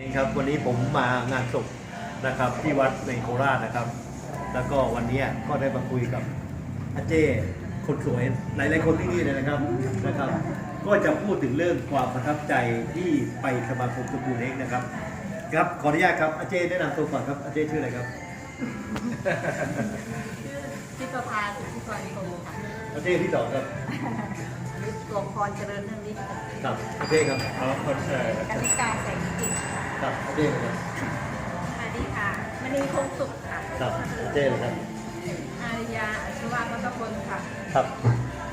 เองครับวันนี้ผมมางานศพนะครับที่วัดในโคราชนะครับ แล้วก็วันนี้ก็ได้มาคุยกับอาเจ้คนสวยหลายๆคนที่นี่เลยนะครับนะครับ ก็จะพูดถึงเรื่องความประทับใจที่ไปสมาคมตระกูลเองนะครับ ครับขออนุญาตครับอาเจ้แนะนำตัวก่อนครับอาเจ้ชื่ออะไรครับชื่อทิพพาสุทธิกรโกค่ะอาเจ้ที่สองครับลิศหลวงพรเจริญเรื่องนี้ค่ะครับอาเจ้ครับอ๋อคนเอ่อกนิกาแสงจิตค่ะ ครับอาเจ้ครับสวัสดีค่ะมณีคงสุขค่ะครับอาเจ้เลยครับ อาริยาอัชวาพัฒพลค่ะครับ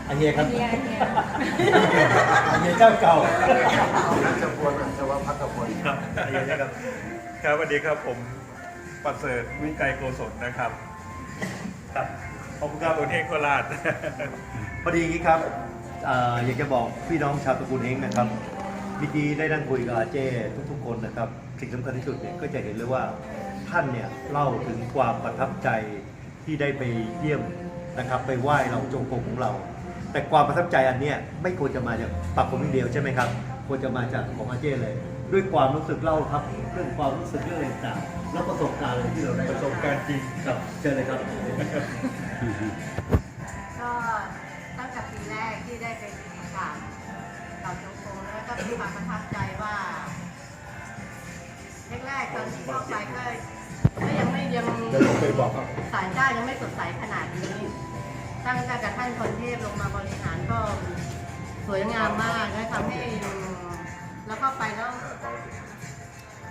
อาเฮียครับเฮียเฮียอาเฮียเจ้าเก่านัชพลอัศวพัฒพลครับอาเฮียนะครับ ครับสวัสดีครับผมประเสริฐวิไกรโกศลนะครับ ครับขอบคุณครับกรุงเทพโคราชพอดีอย่างนี้ครับเอ่ออยากจะบอกพี่น้องชาวตระกูลเองนะครับ เมื่อกี้ได้นั่งคุยกับอาเจ้ทุกๆคนนะครับสิ่งสำคัญที่สุดเนี่ยก็จะเห็นเลยว่าท่านเนี่ยเล่าถึงความประทับใจที่ได้ไปเยี่ยมนะครับ ไปไหว้เราจงกรมของเรา แต่ความประทับใจอันเนี้ยไม่ควรจะมาจากปากผมอย่างเดียวใช่ไหมครับควรจะมาจากของอาเจ้เลย ด้วยความรู้สึกเล่าครับเรื่องความรู้สึกเรื่องอะไรต่างๆแล้วประสบการณ์เลยที่เราได้ประสบการณ์จริงครับเชิญเลยครับก็ตั้งแต่ปีแรกที่ได้ไปประกาศ ต่อจโกแล้วก็มีความประทับใจว่าแรกๆตอนที่เข้าไปก็ก็ยังไม่ยังเดี๋ยวผมไปบอกครับสายเจ้ายังไม่สดใสขนาดนี้ ตั้งแต่กับท่านคนเทพลงมาบริหารก็สวยงามมากและทำให้แล้วเข้าไปแล้ว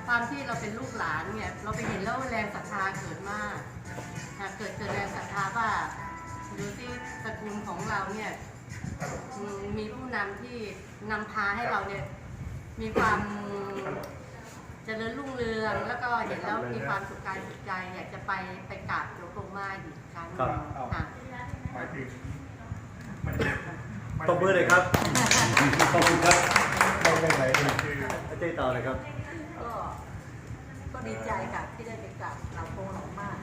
ความที่เราเป็นลูกหลานเนี่ย เราไปเห็นแล้วแรงศรัทธาเกิดมากเกิดเกิดแรงศรัทธาว่าดูที่ตระกูลของเราเนี่ย มมีผู้นำที่นำพาให้เราเนี่ย มีความเจริญรุ่งเรืองแล้วก็เห็นแล้วมีความสุขกายสุขใจ อยากจะไปไปกราบหลวงปู่มาอีกครั้งหครันึ่บงค่ะ หมายถึงตบมือเลยครับ ขอบคุณครับเราไปไหนคืออาเจ้ต่อเลยครับ ก็ก็ดีใจค่ะที่ได้ไปกราบเราโคงหลงมาก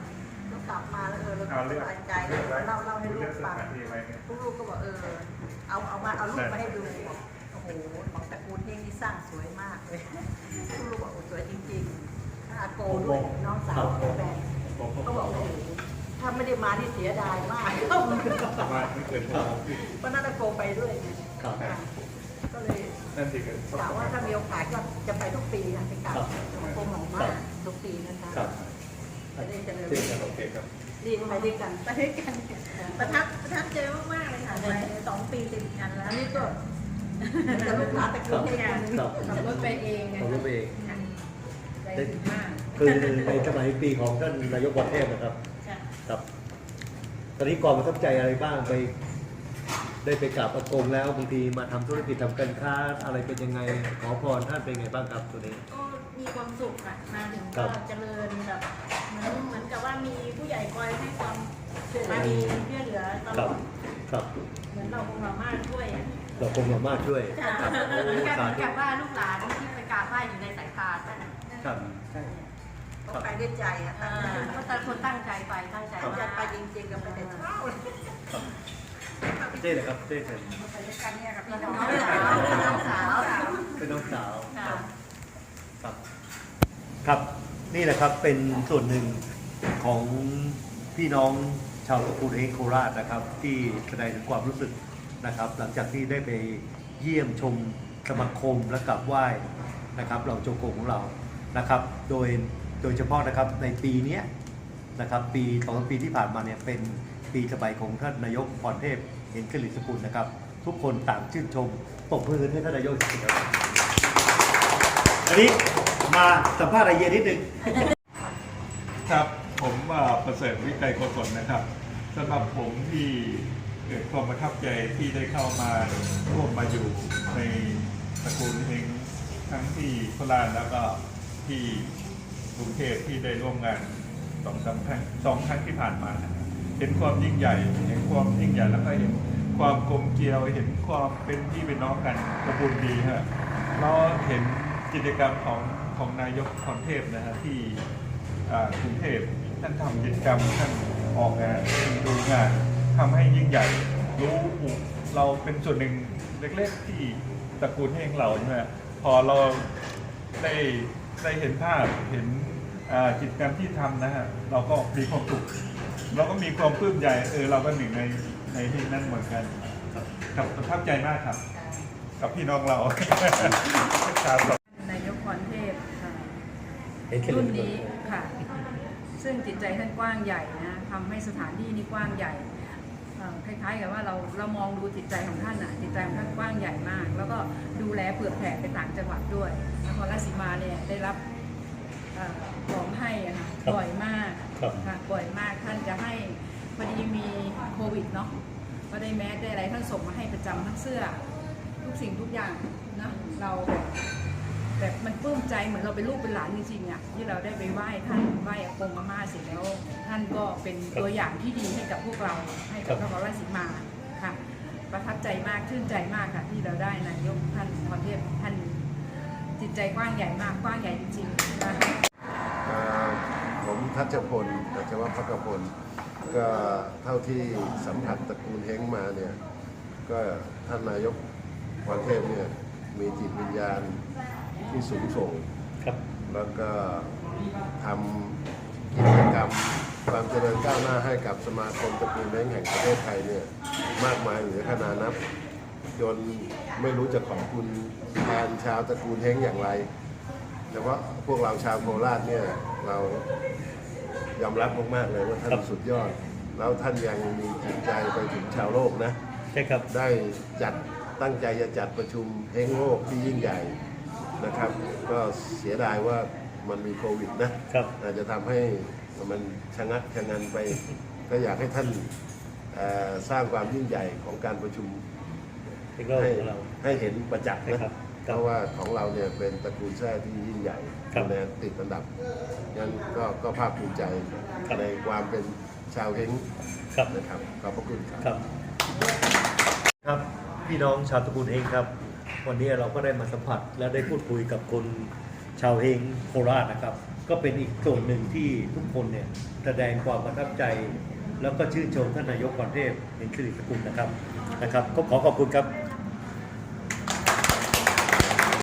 ก็กลับมาแล้วเออเราก็เอา สเรื่องบายใจเลยเล่าเล่าให้ลูเรื่อกงสฟังถานที่ไว้เนี่ยลูกๆก็บอกเออ เอาเอามาเอารูปมาให้ดูบอกโอ้โหบอกตระกูลเฮงนี่สร้างสวยมากเลยลูกๆบอกโอ้สวยจริงๆถ้าอาโกด้วยน้องสาวโกแบงก็บอกโอ้โหถ้าไม่ได้มาที่เสียดายมากประมาณไม่เกินหกสิบเพราะนั้นอาโกไปด้วยไงครับค่ะก็เลยนั่นสิครับกล่าวว่าถ้ามีโอกาสก็จะไปทุกปีค่ะไปกราบครับหลวงปู่หลงมากทุกปีนะคะครับจะ ได้เจริญเชิญครับโอเคครับ ดีไปด้วยกันไปด้วยกัน ประทับประทับใจมากๆเลยค่ะไปสองปีติดกันแล้วอันนี้ก็จะลูกหลานตระกูลเฮงคนหนึงครับ ขับรถไปเองไงของรถเองค่ะใจถึงมากคือในสมัยปีของท่านนายกประเทศนะครับ ค่ะครับ ตอนนี้ก่อนประทับใจอะไรบ้างไป ได้ไปกราบอากงแล้วบางทีมาทำธุรกิจทำการค้าอะไรเป็นยังไงขอพรท่านเป็นไงบ้างครับตัวนี้ ก็มีความสุขอะมาถึงครัก็บเจริญ มาดีช่วยเหลือตคลรัอบดครับเหมือนเราคงสามารถช่วยอะเราคงสามารถช่วยค่ะเหมือนกับเหมือนกับว่าลูกหลานที่ไปกราบไหว้อยู่ในสายตาท่านครับก็ไปด้วยใจอะเออเพราะแต่คนตั้งใจไปตั้งใจเขาจะมากไปจริงๆกับไปแต่เช้าเลยเจ้เลยครับเจ้เชิญไปด้วยกันเนี่ยกับพี่น้น้อองงสาวน้องสาวเป็นน้องสาวค่ะ ครับ ครับ นี่แหละครับเป็นส่วนหนึ่งของพี่น้องชาวตระกูลเฮงโคราชนะครับ ที่แสดงถึงความรู้สึกนะครับ หลังจากที่ได้ไปเยี่ยมชมสมาคมและกราบไหว้นะครับเราโจโกของเรานะครับ โดยโดยเฉพาะนะครับในปีนี้นะครับปีสองปีที่ผ่านมาเนี่ยเป็นปีสมัยของท่านนายกพรเทพเห็นกลิสกุลนะครับ ทุกคนต่างชื่นชมปรบมือให้ท่านนายกจริงๆครับอันนี้มาสัมภาษณ์อะไรเย็นนิดนึง ครับ ผมว่าประเสริฐวิไกรโกศลนะครับ สำหรับผมที่เกิดความประทับใจที่ได้เข้ามาร่วมมาอยู่ในตระกูลเฮงทั้งที่โคราชแล้วก็ที่กรุงเทพที่ได้ร่วมงานสองสามครั้งสองครั้งที่ผ่านมานะครับเห็นความยิ่งใหญ่เห็นความยิ่งใหญ่แล้วก็เห็นความกลมเกลียวเห็นความเป็นพี่เป็นน้องกันตระกูลดีฮะแล้วเห็นกิจกรรมของของนายกพรเทพนะฮะที่อ่ากรุงเทพท่านทำกิจกรรมท่าน ออกงานดูงานทำให้ยิ่งใหญ่รู้เราเป็นส่วนหนึ่งเล็กๆที่ตระกูลเฮงเราใช่ไหมพอเราได้ได้เห็นภาพเห็นอ่ากิจกรรมที่ทำนะฮะเราก็มีความสุขเราก็มีความปลื้มใจเออเราก็หนึ่งในในที่นั่นเหมือนกันครับประทับใจมากครับ กับพี่น้องเราครับนายกพรเทพค่ะรุ่นนี้ค่ะ ซึ่งจิตใจท่านกว้างใหญ่นะทำให้สถานที่นี้กว้างใหญ่เอ่อคล้ายๆกับว่าเราเรามองดูจิตใจของท่านอะจิตใจของท่านกว้างใหญ่มาก แล้วก็ดูแลเผื่อแผ่ไปต่างจังหวัดด้วยนครราชสีมาเนี่ยได้รับเอ่อของให้อะค่ะครับบ่อยมากครับค่ะบ่อยมากท่านจะให้พอดีมีโควิดเนาะก็ได้แมสได้อะไรท่านส่งมาให้ประจำทั้งเสื้อ ทุกสิ่งทุกอย่างนะเราแบบ แบบมันปลื้มใจเหมือนเราเป็นลูกเป็นหลานจริงๆอะที่เราได้ไปไหว้ท่านไหว้อากงอาม่าเสร็จแล้ว ท่านก็เป็นตัวอย่างที่ดีให้กับพวกเราให้กับนครราชสีมาค่ะประทับใจมากชื่นใจมากค่ะ ที่เราได้นายกท่านพรเทพท่านจิตใจกว้างใหญ่มากกว้างใหญ่จริงๆนะคะเอ่อผมทัชพลทัชวัฒน์พักพลก็เท่าที่สัมผัสตระกูลเฮงมาเนี่ยก็ท่านนายกพรเทพเนี่ยมีจิตวิญญาณ ที่สูงส่ง ครับ แล้วก็ทำกิจกรรมความเจริญก้าวหน้าให้กับสมาคมตระกูลเล้งแห่งประเทศไทยเนี่ยมากมายเหลือขนานับ จนไม่รู้จะขอบคุณแทนชาวตระกูลเฮงอย่างไรแต่ว่าพวกเราชาวโคราชเนี่ยเรายอมรับมากๆเลยว่าท่าครันบสุดยอด แล้วท่านยังมีจิตใจไปถึงชาวโลกนะใช่ครับได้จัดตั้งใจจะจัดประชุมเฮงโลกที่ยิ่งใหญ่ นะครับ ก็เสียดายว่ามันมีโควิดนะครับ อาจจะทำให้มันชะงักชะงันไป ก็อยากให้ท่านเอ่อสร้างความยิ่งใหญ่ของการประชุม เทคโนโลให้ยีของเรา ให้เห็นประจักษ์ใช่นะครับเพราะว่าของเราเนี่ยเป็นตระกูลแท้ที่ยิ่งใหญ่ครับ คะแนนติดอันดับงั้นก็ก็ภาคภูมิใจครับในความเป็นชาวเฮงครับนะครับขอบพระคุณครับ ครับ ครับ พี่น้องชาวตระกูลเฮงครับ วันนี้เราก็ได้มาสัมผัสและได้พูดคุยกับคนชาวเฮงโคราชนะครับ ก็เป็นอีกส่วนหนึ่งที่ทุกคนเนี่ยแสดงความประทับใจ แล้วก็ชื่นชมท่านนายกกรเทพเห็นสิริสกุลนะครับนะครับ ก็ขอขอบคุณครับ